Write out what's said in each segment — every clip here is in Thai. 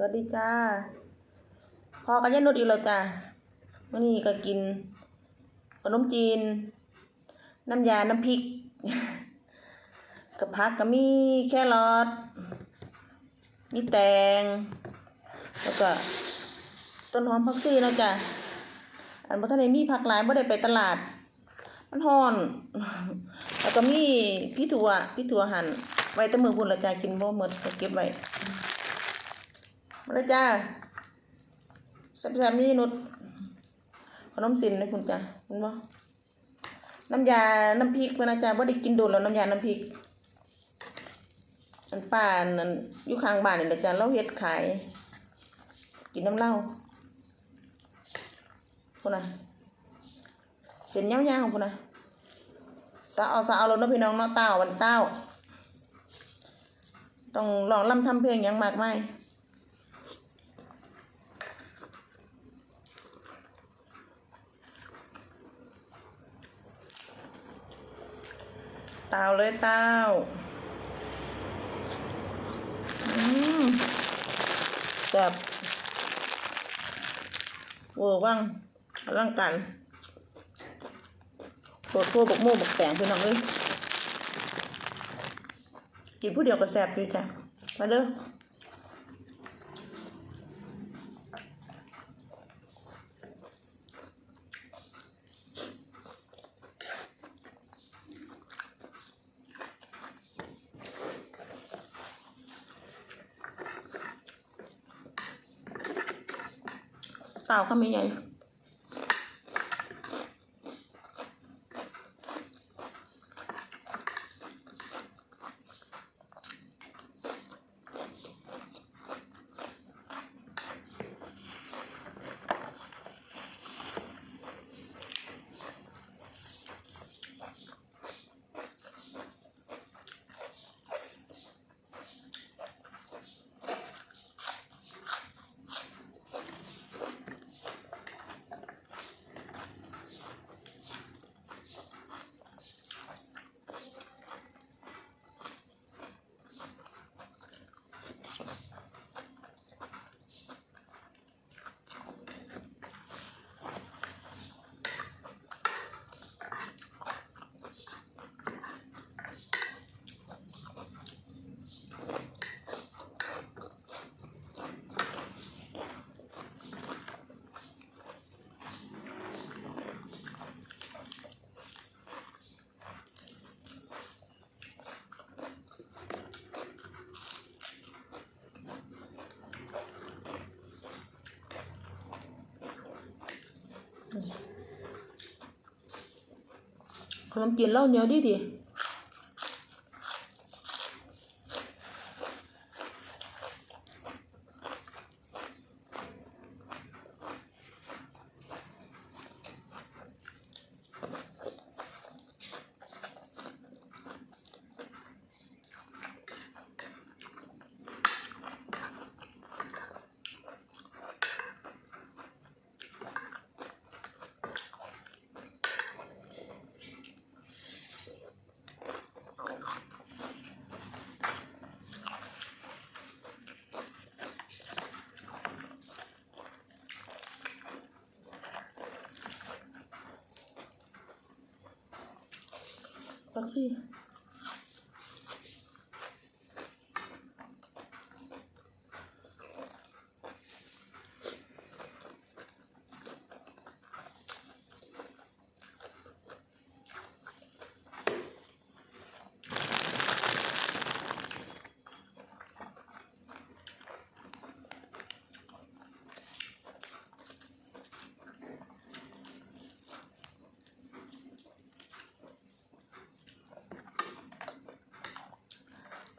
สวัสดีจ้า พอกันยันนุดอีกแล้วจ้าวันนี้ก็กินขนมจีน น้ำยา น้ำพริก กับผักก็มีแครอท มีแตง แล้วก็ ต้นหอมผักชีเนาะจ้ะ อันบ่ทันได้มีผักหลายบ่ได้ไปตลาด มันฮ้อน แล้วก็มีพี่ถั่วพี่ถั่วหั่นไว้แต่มือพุ่นละจ้ะกินบ่หมดก็เก็บไว้ มาเลยจ้าแซ่บๆนี่นุดขนมสินเลยคุณจ้ะเห็นบ่น้ำยา น้ำพริกเพิ่นนะจ้ะบ่าได้กินโดนแล้วน้ำยา น้ำพริกอันป้านนั้นอยู่ข้างบ้านนี่แหละจ้ะเราเฮ็ดขาย กินน้ำเหล้าพุ่นน่ะเส้นยาวๆพุ่นน่ะสาวสาวเอารถนาะพี่น้องเนาะเต้าวันเต้า ต้องร้องรำทำเพลงหยังมากมาย เต้าเลยเต้าอืมแบบเวอร์ว่างร่างการปวดโคบกโม่บกแสงพี่น้องเอ้ยกินผู้เดียวก็แซบอยู่จ้ะ มาเด้อ เต่า คำใหญ่ขนมจี นเหล้าเหนียวดีดีฟักซี่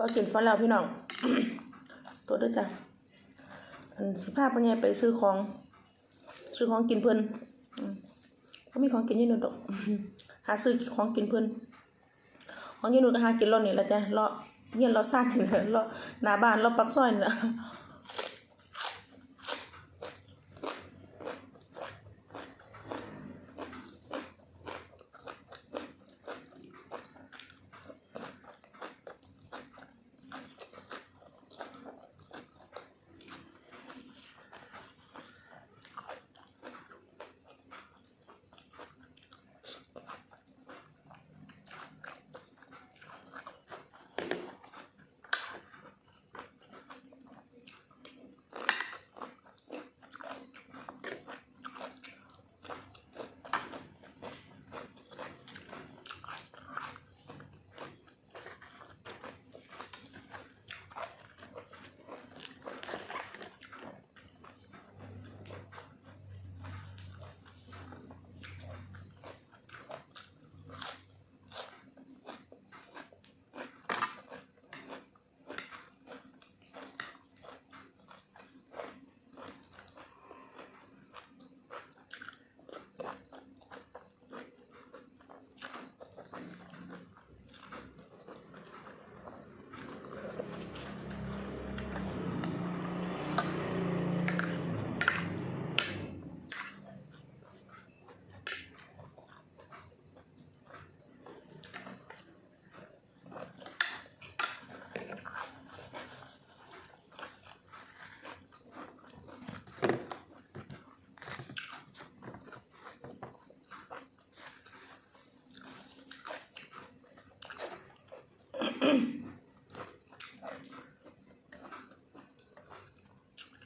พอกินฟันแล้วพี่น้องตัวด้วยจ้ะอันสิพาพ่อใหญ่ไปซื้อของ ซื้อของกินเพิ่นอืมก็มีของกินยี่หนุ่ดอกหาซื้อของกินเพิ่นของยี่หนุ่ดก็หากินรอนี่แหละจ้ะเลาเงี้ยเราซ่านนี่แหละเลาหน้าบ้านเราปักซอยนี่แหละ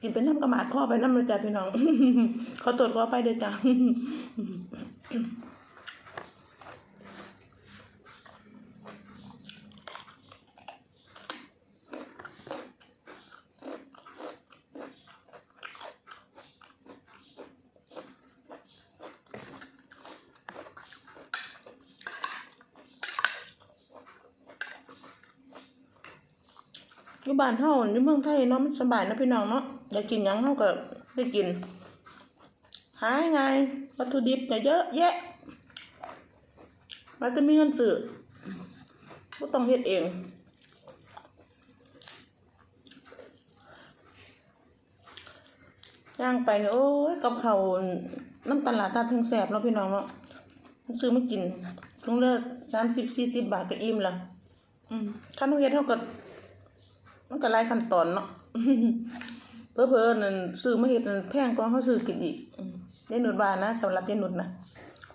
กินเป็นน้ำกระหมาดข้อไปน้ำเลยจ้ะพี่น้องเขอตรวจขอไปเด้อจ้ะอยู่บ้านเฮาอยู่เมืองไทยเนาะมันสบายนะพี่น้องเนาะ อยากกินยังเฮาก็ได้กิน หาง่ายวัตถุดิบก็เยอะแยะเราจะมีเงินซื้อบ่ต้องเฮ็ดเองย่างไปเนี่ยโอ้ยกับเขาน้ำตลาดตาดถึงแสบเนาะพี่น้องเนาะซื้อไมากินถุงละสามสิบสี่สิบบาทก็อิ่มละอืมขั้นเฮ็ดเท่ากับมันก็หลายขั้นตอนเนาะ เพ้อเพอๆนั่นซื้อมาเฮ็ดนั่นแพงกว่าเขาซื้อกินอีกอืมยายหนุดว่านะสำหรับยายหนุดนะ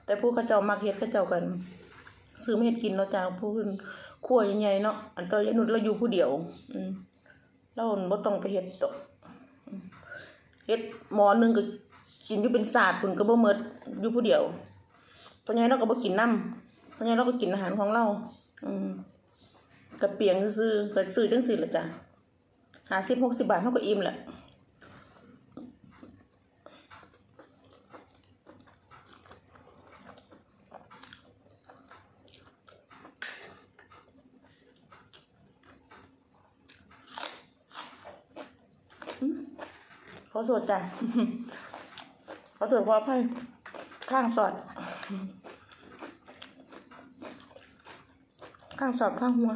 แต่ผู้เขาเจ้ามักเฮ็ดเขาเจ้ากัน ซื้อมาเฮ็ดกินเนาะจ้าผู้อื่นครัวใหญ่ๆเนาะอันตัวยายหนุดเราอยู่ผู้เดียว อืมเราบ่ต้องไปเฮ็ดดอกเฮ็ดหมอหนึงก็กินอยู่เป็นศาสตร์พุ่นก็บ่หมดอยู่ผู้เดียวเพราะงั้นเราก็บ่กินนำเพราะงั้นเราก็กินอาหารของเรา อืมก็เปียงซื่อๆก็ซื้อจังซี่ล่ะจ้ะ50 60บาทเฮาก็อิ่มแล้ วขอโทษจ้ะเขอโทษขออภัยข้างสอด ข้างสอดข้างหัว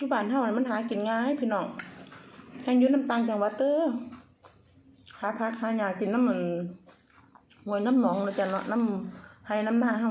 ยุบานเท่านี่มันหากินง่ายพี่น้องแห่งยู่น้ำตางจังหวัดเด้อหาพักหาหยากินน้ำมันหวยน้ำหนองนะจ๊ะเนาะน้ำให้น้ำหน้าเฮา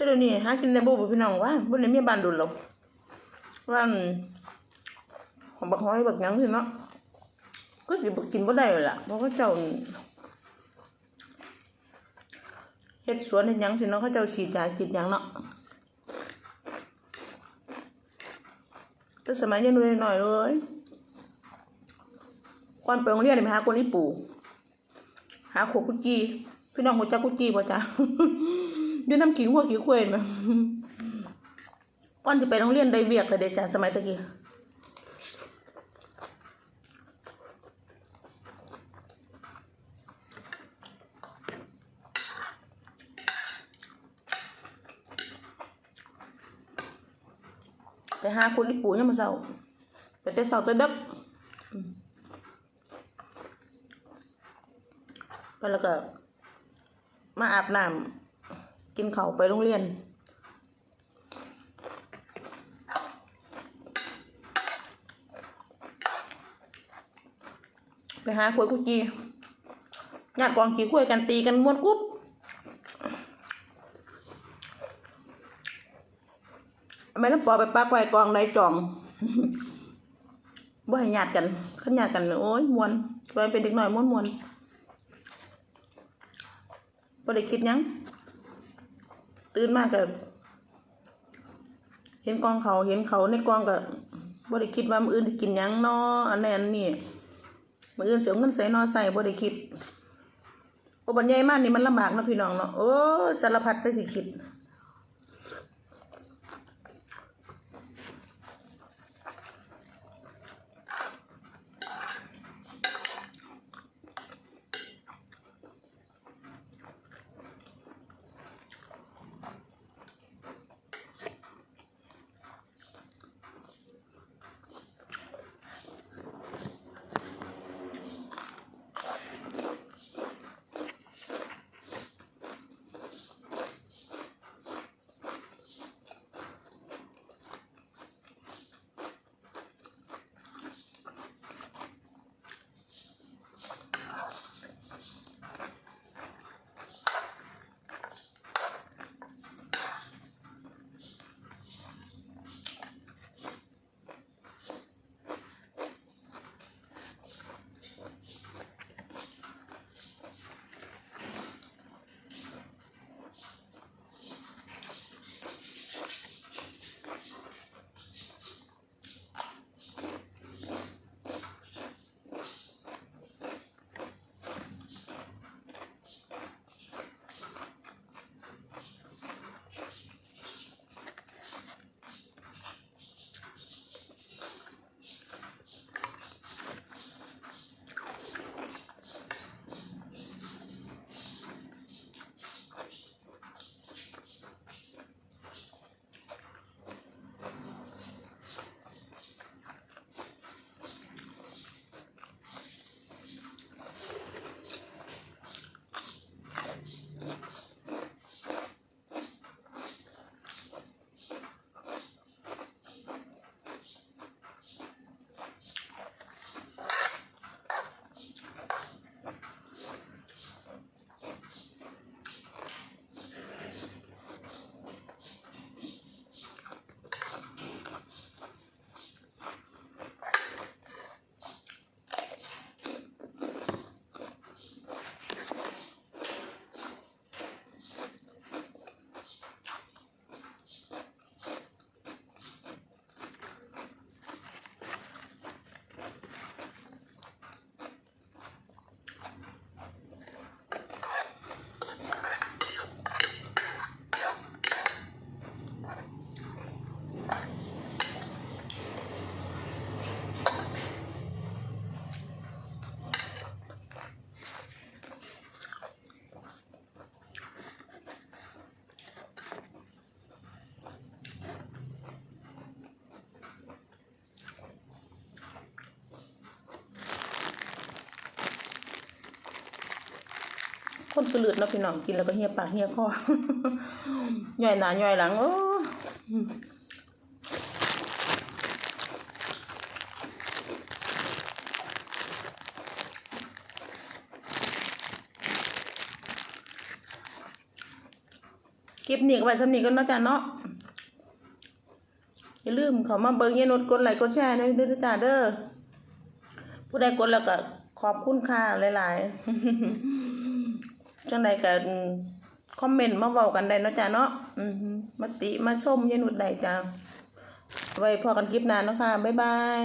แต่เดี๋ยวนี้หากินได้บ่บ่พี่น้องว่าบ่ได้มีบ้านดุลหรอกว่าของบักห้อยบักยังนี่เนาะก็สิบ่กินบ่ได้ล่ะเพราะว่าเจ้าเฮ็ดสวนเฮ็ดหยังสิเนาะเขาเจ้าฉีดยาฉีดหยังเนาะแต่สมัยยังน้อยๆเลยก่อนไปโรงเรียนไปหาคนอีปู่หาขวดกุจีพี่น้องหัวจักกุจีป่ะจ๊ะ อยู่น้ำขิงหัวขิงควยไหมก่อนจะไปโรงเรียนได้เวียกเลยเด็จ้ะสมัยตะกี้ไปหาคุณลิปูยังมาเศร้าไปแต่เศร้าจะดึกไปแล้วก็มาอาบน้ำ กินเขาไปโรงเรียน ไปหาขวยกุจีญาติกองกี่ขวยกันตีกันม้วนกุ๊บไม่ต้องปอไปปักไว้กองในจองบ่ให้ญาติกันขันญาติกันเลยโอ้ยมวนตอนเป็นเด็กหน้อยม้วนมวนๆบ่ได้คิดยัง ตื่นมากกับเห็นกองเขาเห็นเขาในกองกับ่ได้คิดว่ามืออื่นสิกินยังนออันนั้นอันนี้มืออื่นสิเอาเงินใส่นอใส่บ่ได้คิดโอ้บรรยายมากนี่มันลำบากนะพี่น้องเนาะโอ้สารพัดแต่สิคิด คนกระเลือดเนาะพี่น้องกินแล้วก็เหี่ยปากเหี่ยคอย่อยหน้าย่อยหลังโอ้คลิปนี้ก็ไว้สำนี้กันเนาะจ้ะเนาะอย่าลืมเขามาเบิ่งอยานุดกดไลค์กดแชร์นะเด้อจ้าเด้อผู้ใดกดแล้วก็ขอบคุณค่ะหลาย ๆ จังใดก็คอมเมนต์มาเว้ากันได้เนาะจ้าเนาะอือมาติมาชมยานุดได้จ้าไว้พอกันคลิปหน้าเนาะค่ะบ๊ายบาย